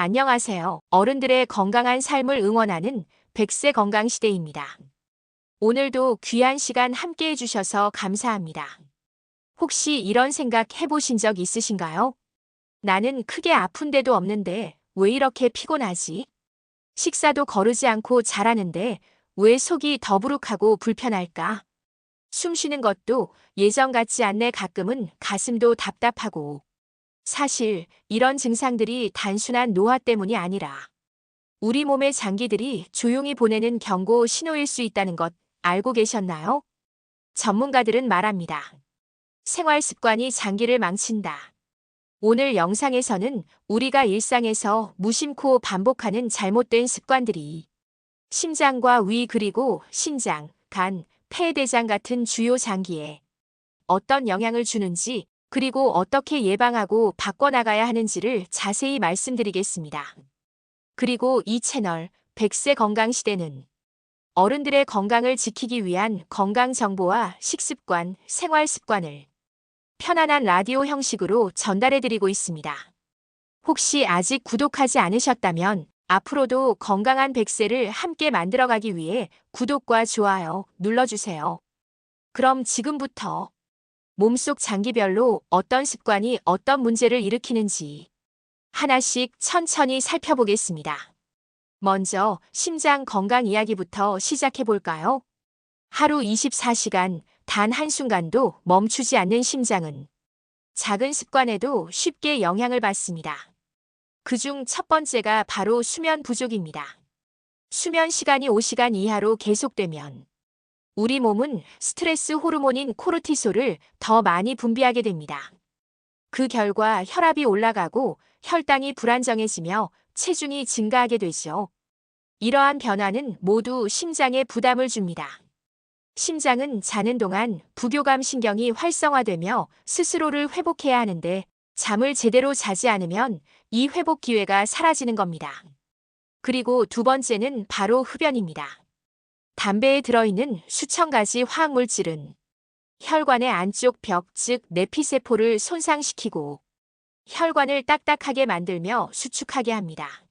안녕하세요. 어른들의 건강한 삶을 응원하는 100세 건강시대입니다. 오늘도 귀한 시간 함께 해주셔서 감사합니다. 혹시 이런 생각 해보신 적 있으신가요? 나는 크게 아픈 데도 없는데 왜 이렇게 피곤하지? 식사도 거르지 않고 잘하는데 왜 속이 더부룩하고 불편할까? 숨 쉬는 것도 예전 같지 않네 가끔은 가슴도 답답하고. 사실 이런 증상들이 단순한 노화 때문이 아니라 우리 몸의 장기들이 조용히 보내는 경고 신호일 수 있다는 것 알고 계셨나요? 전문가들은 말합니다. 생활 습관이 장기를 망친다. 오늘 영상에서는 우리가 일상에서 무심코 반복하는 잘못된 습관들이 심장과 위 그리고 신장, 간, 폐대장 같은 주요 장기에 어떤 영향을 주는지 그리고 어떻게 예방하고 바꿔나가야 하는지를 자세히 말씀드리겠습니다. 그리고 이 채널 100세 건강 시대는 어른들의 건강을 지키기 위한 건강 정보와 식습관, 생활 습관을 편안한 라디오 형식으로 전달해드리고 있습니다. 혹시 아직 구독하지 않으셨다면 앞으로도 건강한 100세를 함께 만들어가기 위해 구독과 좋아요 눌러주세요. 그럼 지금부터 몸속 장기별로 어떤 습관이 어떤 문제를 일으키는지 하나씩 천천히 살펴보겠습니다. 먼저 심장 건강 이야기부터 시작해 볼까요? 하루 24시간 단 한순간도 멈추지 않는 심장은 작은 습관에도 쉽게 영향을 받습니다. 그중 첫 번째가 바로 수면 부족입니다. 수면 시간이 5시간 이하로 계속되면 우리 몸은 스트레스 호르몬인 코르티솔을 더 많이 분비하게 됩니다. 그 결과 혈압이 올라가고 혈당이 불안정해지며 체중이 증가하게 되죠. 이러한 변화는 모두 심장에 부담을 줍니다. 심장은 자는 동안 부교감 신경이 활성화되며 스스로를 회복해야 하는데 잠을 제대로 자지 않으면 이 회복 기회가 사라지는 겁니다. 그리고 두 번째는 바로 흡연입니다. 담배에 들어있는 수천 가지 화학물질은 혈관의 안쪽 벽, 즉 내피세포를 손상시키고 혈관을 딱딱하게 만들며 수축하게 합니다.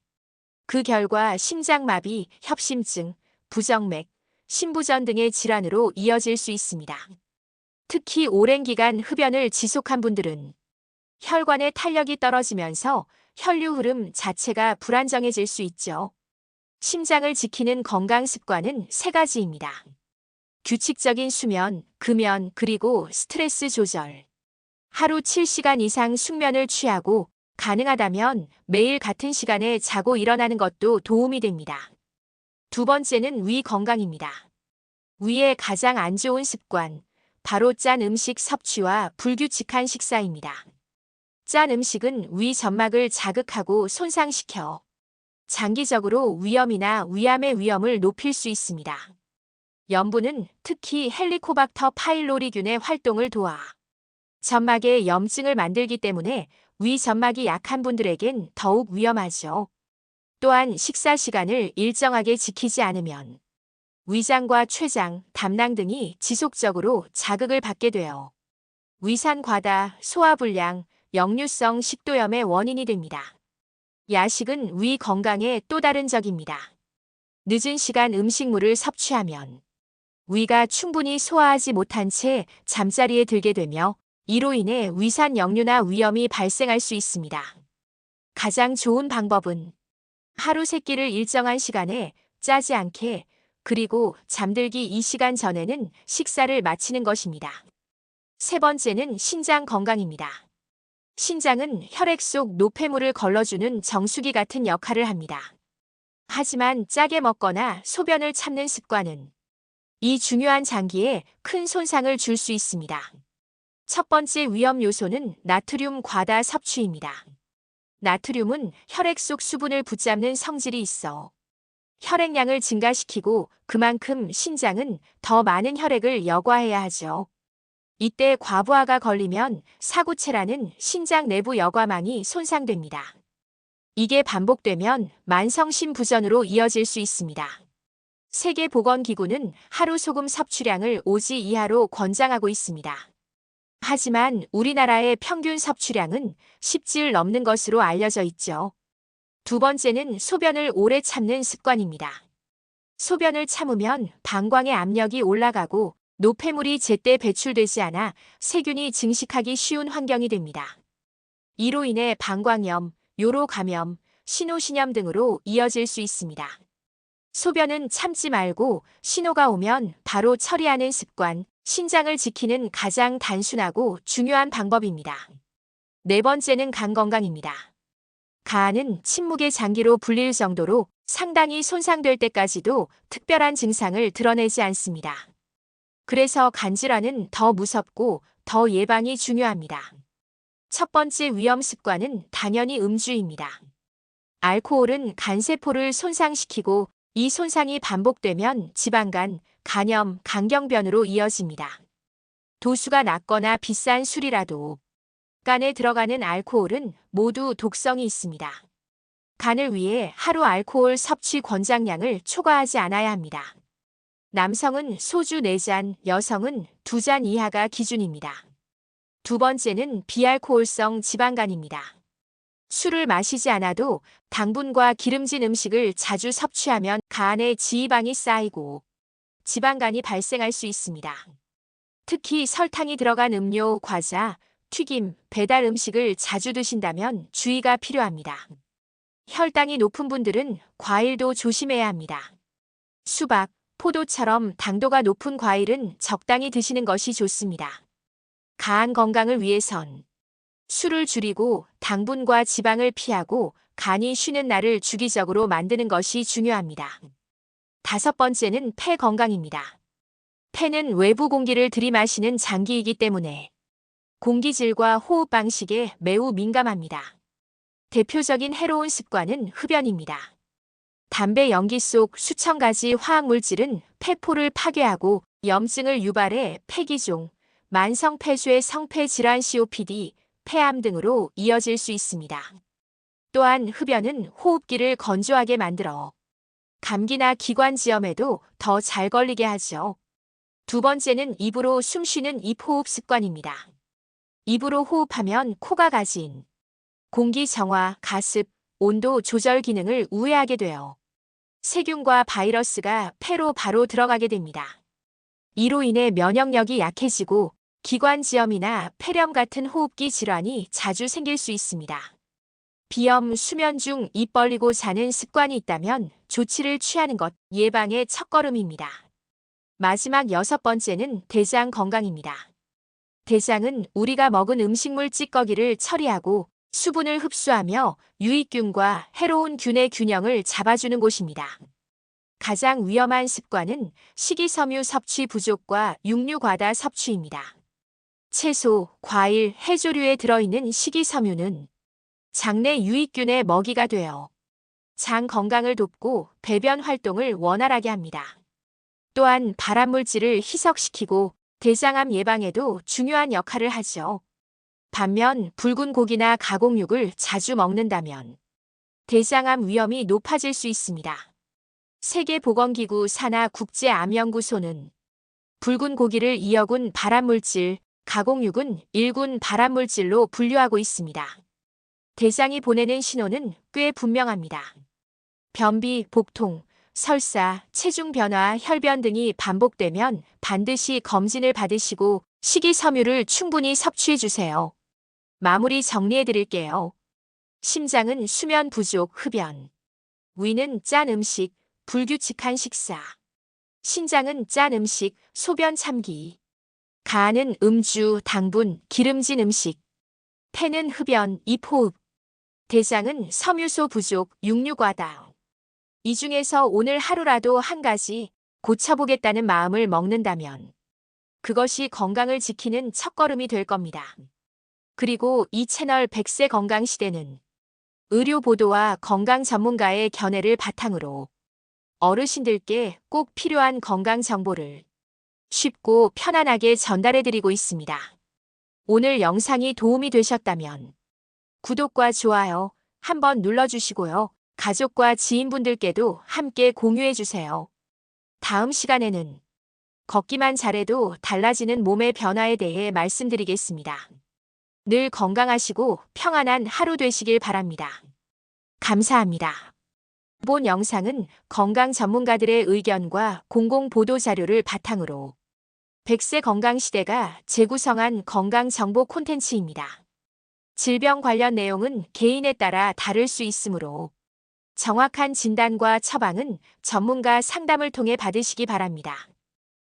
그 결과 심장마비, 협심증, 부정맥, 심부전 등의 질환으로 이어질 수 있습니다. 특히 오랜 기간 흡연을 지속한 분들은 혈관의 탄력이 떨어지면서 혈류 흐름 자체가 불안정해질 수 있죠. 심장을 지키는 건강 습관은 세 가지입니다. 규칙적인 수면, 금연, 그리고 스트레스 조절. 하루 7시간 이상 숙면을 취하고 가능하다면 매일 같은 시간에 자고 일어나는 것도 도움이 됩니다. 두 번째는 위 건강입니다. 위에 가장 안 좋은 습관, 바로 짠 음식 섭취와 불규칙한 식사입니다. 짠 음식은 위 점막을 자극하고 손상시켜 장기적으로 위염이나 위암의 위험을 높일 수 있습니다. 염분은 특히 헬리코박터 파일로리균의 활동을 도와 점막에 염증을 만들기 때문에 위 점막이 약한 분들에겐 더욱 위험하죠. 또한 식사 시간을 일정하게 지키지 않으면 위장과 췌장, 담낭 등이 지속적으로 자극을 받게 되어 위산 과다, 소화불량, 역류성 식도염의 원인이 됩니다. 야식은 위 건강에 또 다른 적입니다. 늦은 시간 음식물을 섭취하면 위가 충분히 소화하지 못한 채 잠자리에 들게 되며 이로 인해 위산 역류나 위염이 발생할 수 있습니다. 가장 좋은 방법은 하루 세 끼를 일정한 시간에 짜지 않게 그리고 잠들기 2시간 전에는 식사를 마치는 것입니다. 세 번째는 신장 건강입니다. 신장은 혈액 속 노폐물을 걸러주는 정수기 같은 역할을 합니다. 하지만 짜게 먹거나 소변을 참는 습관은 이 중요한 장기에 큰 손상을 줄 수 있습니다. 첫 번째 위험 요소는 나트륨 과다 섭취입니다. 나트륨은 혈액 속 수분을 붙잡는 성질이 있어 혈액량을 증가시키고 그만큼 신장은 더 많은 혈액을 여과해야 하죠. 이때 과부하가 걸리면 사구체라는 신장 내부 여과망이 손상됩니다. 이게 반복되면 만성심 부전으로 이어질 수 있습니다. 세계보건기구는 하루 소금 섭취량을 5지 이하로 권장하고 있습니다. 하지만 우리나라의 평균 섭취량은 10지를 넘는 것으로 알려져 있죠. 두 번째는 소변을 오래 참는 습관입니다. 소변을 참으면 방광의 압력이 올라가고 노폐물이 제때 배출되지 않아 세균이 증식하기 쉬운 환경이 됩니다. 이로 인해 방광염, 요로 감염, 신호신염 등으로 이어질 수 있습니다. 소변은 참지 말고 신호가 오면 바로 처리하는 습관, 신장을 지키는 가장 단순하고 중요한 방법입니다. 네 번째는 간 건강입니다. 간은 침묵의 장기로 불릴 정도로 상당히 손상될 때까지도 특별한 증상을 드러내지 않습니다. 그래서 간질환은 더 무섭고 더 예방이 중요합니다. 첫 번째 위험 습관은 당연히 음주입니다. 알코올은 간세포를 손상시키고 이 손상이 반복되면 지방간, 간염, 간경변으로 이어집니다. 도수가 낮거나 비싼 술이라도 간에 들어가는 알코올은 모두 독성이 있습니다. 간을 위해 하루 알코올 섭취 권장량을 초과하지 않아야 합니다. 남성은 소주 4잔, 여성은 2잔 이하가 기준입니다. 두 번째는 비알코올성 지방간입니다. 술을 마시지 않아도 당분과 기름진 음식을 자주 섭취하면 간에 지방이 쌓이고 지방간이 발생할 수 있습니다. 특히 설탕이 들어간 음료, 과자, 튀김, 배달 음식을 자주 드신다면 주의가 필요합니다. 혈당이 높은 분들은 과일도 조심해야 합니다. 수박, 포도처럼 당도가 높은 과일은 적당히 드시는 것이 좋습니다. 간 건강을 위해선 술을 줄이고 당분과 지방을 피하고 간이 쉬는 날을 주기적으로 만드는 것이 중요합니다. 다섯 번째는 폐 건강입니다. 폐는 외부 공기를 들이마시는 장기이기 때문에 공기질과 호흡 방식에 매우 민감합니다. 대표적인 해로운 습관은 흡연입니다. 담배 연기 속 수천 가지 화학물질은 폐포를 파괴하고 염증을 유발해 폐기종, 만성폐쇄 성폐질환 COPD, 폐암 등으로 이어질 수 있습니다. 또한 흡연은 호흡기를 건조하게 만들어 감기나 기관지염에도 더 잘 걸리게 하죠. 두 번째는 입으로 숨 쉬는 입호흡 습관입니다. 입으로 호흡하면 코가 가진 공기 정화, 가습, 온도 조절 기능을 우회하게 되어 세균과 바이러스가 폐로 바로 들어가게 됩니다. 이로 인해 면역력이 약해지고 기관지염이나 폐렴 같은 호흡기 질환이 자주 생길 수 있습니다. 비염, 수면 중 입 벌리고 자는 습관이 있다면 조치를 취하는 것 예방의 첫걸음입니다. 마지막 여섯 번째는 대장 건강입니다. 대장은 우리가 먹은 음식물 찌꺼기를 처리하고 수분을 흡수하며 유익균과 해로운 균의 균형을 잡아주는 곳입니다. 가장 위험한 습관은 식이섬유 섭취 부족과 육류 과다 섭취입니다. 채소, 과일, 해조류에 들어있는 식이섬유는 장내 유익균의 먹이가 되어 장 건강을 돕고 배변 활동을 원활하게 합니다. 또한 발암물질을 희석시키고 대장암 예방에도 중요한 역할을 하죠. 반면 붉은 고기나 가공육을 자주 먹는다면 대장암 위험이 높아질 수 있습니다. 세계보건기구 산하 국제암연구소는 붉은 고기를 2억군 발암물질, 가공육은 1군 발암물질로 분류하고 있습니다. 대장이 보내는 신호는 꽤 분명합니다. 변비, 복통, 설사, 체중 변화, 혈변 등이 반복되면 반드시 검진을 받으시고 식이섬유를 충분히 섭취해 주세요. 마무리 정리해 드릴게요. 심장은 수면 부족, 흡연. 위는 짠 음식, 불규칙한 식사. 신장은 짠 음식, 소변 참기. 간은 음주, 당분, 기름진 음식. 폐는 흡연, 입호흡. 대장은 섬유소 부족, 육류과다. 이 중에서 오늘 하루라도 한 가지 고쳐보겠다는 마음을 먹는다면 그것이 건강을 지키는 첫걸음이 될 겁니다. 그리고 이 채널 100세 건강시대는 의료 보도와 건강 전문가의 견해를 바탕으로 어르신들께 꼭 필요한 건강 정보를 쉽고 편안하게 전달해 드리고 있습니다. 오늘 영상이 도움이 되셨다면 구독과 좋아요 한번 눌러주시고요. 가족과 지인분들께도 함께 공유해 주세요. 다음 시간에는 걷기만 잘해도 달라지는 몸의 변화에 대해 말씀드리겠습니다. 늘 건강하시고 평안한 하루 되시길 바랍니다. 감사합니다. 본 영상은 건강 전문가들의 의견과 공공 보도 자료를 바탕으로 100세 건강 시대가 재구성한 건강 정보 콘텐츠입니다. 질병 관련 내용은 개인에 따라 다를 수 있으므로 정확한 진단과 처방은 전문가 상담을 통해 받으시기 바랍니다.